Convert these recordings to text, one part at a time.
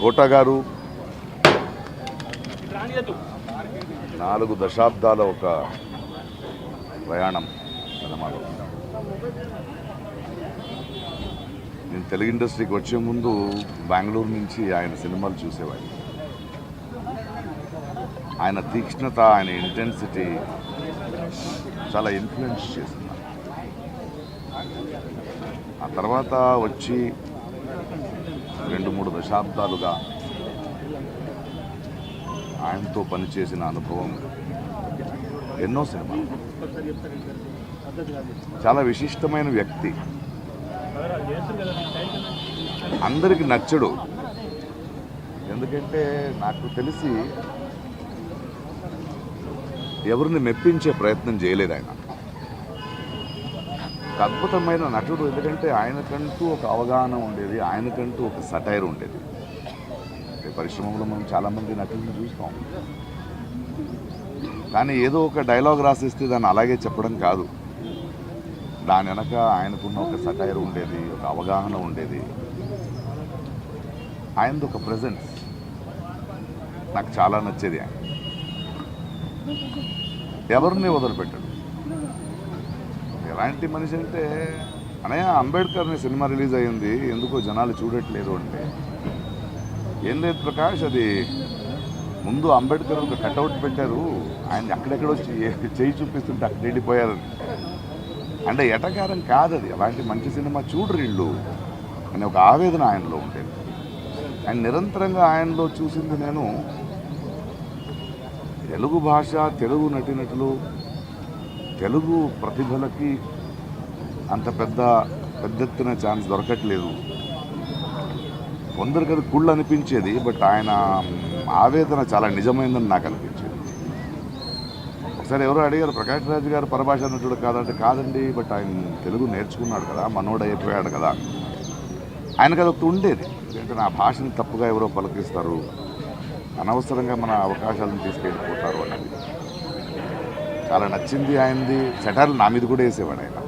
కోట గారు నాలుగు దశాబ్దాల ఒక ప్రయాణం సినిమాలో నేను తెలుగు ఇండస్ట్రీకి వచ్చే ముందు బెంగళూరు నుంచి ఆయన సినిమాలు చూసేవాడిని. ఆయన తీక్ష్ణత ఆయన ఇంటెన్సిటీ చాలా ఇన్ఫ్లుయెన్స్ చేసింది ఆ తర్వాత వచ్చి రెండు మూడు దశాబ్దాలుగా ఆయనతో పనిచేసిన అనుభవం ఎన్నో సినిమాలు. చాలా విశిష్టమైన వ్యక్తి. అందరికి నచ్చడు. ఎందుకంటే నాకు తెలిసి ఎవరిని మెప్పించే ప్రయత్నం చేయలేదు ఆయన. అద్భుతమైన నటుడు ఎందుకంటే ఆయనకంటూ ఒక అవగాహన ఉండేది ఆయనకంటూ ఒక సటైర్ ఉండేది. అంటే పరిశ్రమలో మనం చాలామంది నటులను చూస్తాం. కానీ ఏదో ఒక డైలాగ్ రాసిస్తే దాన్ని అలాగే చెప్పడం కాదు. దాని వెనక ఆయనకున్న ఒక సటైర్ ఉండేది ఒక అవగాహన ఉండేది. ఆయనది ఒక ప్రజెన్స్ నాకు చాలా నచ్చేది ఆయన. ఎవరిని వదిలిపెట్టాడు? ఎలాంటి మనిషి అంటే అనయ్య అంబేద్కర్ అనే సినిమా రిలీజ్ అయ్యింది ఎందుకో జనాలు చూడట్లేదు అంటే. ఏం లేదు ప్రకాష్ అది ముందు అంబేద్కర్ ఒక కట్అవుట్ పెట్టారు. ఆయన అక్కడెక్కడో చేయి చూపిస్తుంటే అక్కడ వెళ్ళిపోయారు అంటే ఎటకారం కాదు అది. అలాంటి మంచి సినిమా చూడరు వీళ్ళు అనే ఒక ఆవేదన ఆయనలో ఉండేది ఆయన నిరంతరంగా ఆయనలో చూసింది నేను. తెలుగు భాష తెలుగు నటినటులు తెలుగు ప్రతిభలకి అంత పెద్ద పెద్దెత్తున ఛాన్స్ దొరకట్లేదు. కొందరికి అది కుళ్ళు అనిపించేది బట్ ఆయన ఆవేదన చాలా నిజమైందని నాకు అనిపించింది ఒకసారి ఎవరో అడిగారు ప్రకాష్ రాజు గారు పరభాష నటుడు కాదంటే కాదండి బట్ ఆయన తెలుగు నేర్చుకున్నాడు కదా మనోడు అయిపోయాడు కదా. ఆయనకు అది ఒకటి ఉండేది. ఎందుకంటే నా భాషని తప్పుగా ఎవరో పలకరిస్తారు. అనవసరంగా మన అవకాశాలను తీసుకెళ్ళిపోతారు అనేది. చాలా నచ్చింది ఆయనది. సెటర్లు నా మీద కూడా వేసేవాడు ఆయన.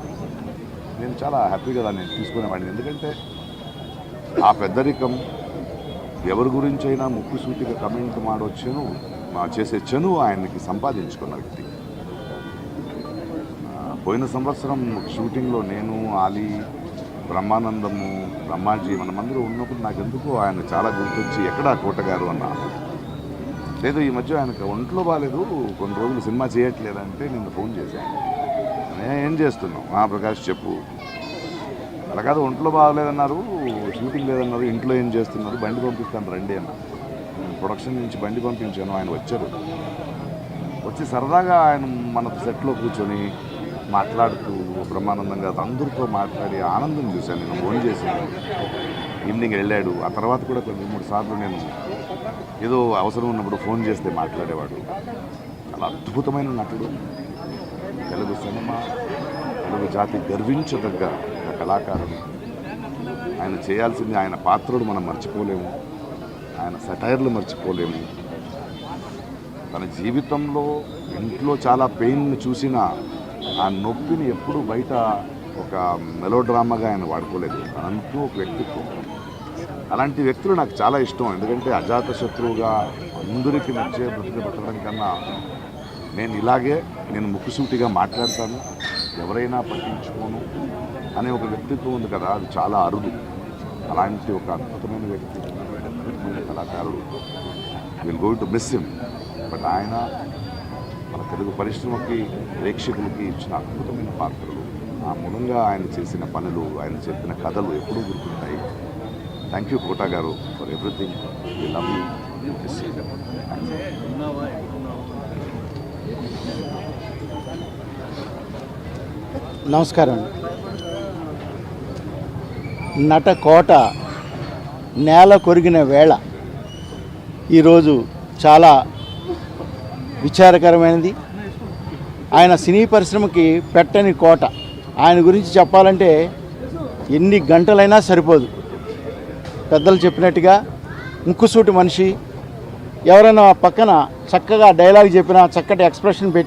నేను చాలా హ్యాపీగా దాన్ని తీసుకునేవాడిని. ఎందుకంటే ఆ పెద్దరికం ఎవరి గురించి అయినా ముక్కు కమెంట్ మాడొచ్చును చేసే చను ఆయనకి సంపాదించుకున్న వ్యక్తి పోయిన సంవత్సరం షూటింగ్లో నేను ఆలీ బ్రహ్మానందము బ్రహ్మాజీ మనమందరూ ఉన్నప్పుడు నాకు ఎందుకు ఆయన చాలా గుర్తొచ్చి ఎక్కడా కోటగారు? అన్న. లేదు ఈ మధ్య ఆయనకు ఒంట్లో బాగాలేదు కొన్ని రోజులు సినిమా చేయట్లేదంటే నేను ఫోన్ చేశాను ఏం చేస్తున్నావు? ఆ ప్రకాష్ చెప్పు. అలా కాదు ఒంట్లో బాగలేదన్నారు షూటింగ్ లేదన్నారు ఇంట్లో ఏం చేస్తున్నారు బండి పంపిస్తాను రండి అన్న. ప్రొడక్షన్ నుంచి బండి పంపించాను ఆయన వచ్చారు. వచ్చి సరదాగా ఆయన మన సెట్లో కూర్చొని మాట్లాడుతూ బ్రహ్మానందంగా అందరితో మాట్లాడి ఆనందం చూశాను. నేను ఫోన్ చేసి ఈవినింగ్ వెళ్ళాడు. ఆ తర్వాత కూడా కొన్ని మూడు సార్లు నేను ఏదో అవసరం ఉన్నప్పుడు ఫోన్ చేస్తే మాట్లాడేవాడు. చాలా అద్భుతమైన నటుడు. తెలుగు సినిమా తెలుగు జాతి గర్వించదగ్గ ఒక కళాకారుడు. ఆయన చేయాల్సింది ఆయన పాత్రలు మనం మర్చిపోలేము. ఆయన సటైర్లు మర్చిపోలేము. తన జీవితంలో ఇంట్లో చాలా పెయిన్ చూసిన ఆ నొప్పిని ఎప్పుడూ బయట ఒక మెలో డ్రామాగా ఆయన వాడుకోలేదు. తనంటూ ఒక వ్యక్తిత్వం అలాంటి వ్యక్తులు నాకు చాలా ఇష్టం. ఎందుకంటే అజాత శత్రువుగా అందరికీ నచ్చే బ్రతికి పెట్టడం కన్నా నేను ఇలాగే నేను ముక్కుసూటిగా మాట్లాడతాను ఎవరైనా పట్టించుకోను అనే ఒక వ్యక్తిత్వం ఉంది కదా అది చాలా అరుదు. అలాంటి ఒక అద్భుతమైన వ్యక్తి కళాకారుడు. Will going to miss him but ఆయన తెలుగు పరిశ్రమకి ప్రేక్షకులకి ఇచ్చిన అద్భుతమైన పాత్రలు. ఆ మూలంగా ఆయన చేసిన పనులు ఆయన చెప్పిన కథలు ఎప్పుడూ గుర్తుంటాయి. థ్యాంక్ యూ కోటా గారు for everything you love you నమస్కారం. నట కోట నేల కొరిగిన వేళ. ఈరోజు చాలా విచారకరమైనది. ఆయన సినీ పరిశ్రమకి పెట్టని కోట. ఆయన గురించి చెప్పాలంటే ఎన్ని గంటలైనా సరిపోదు. పెద్దలు చెప్పినట్టుగా ముక్కుసూటి మనిషి ఎవరైనా పక్కన చక్కగా డైలాగ్ చెప్పినా చక్కటి ఎక్స్ప్రెషన్ పెట్టి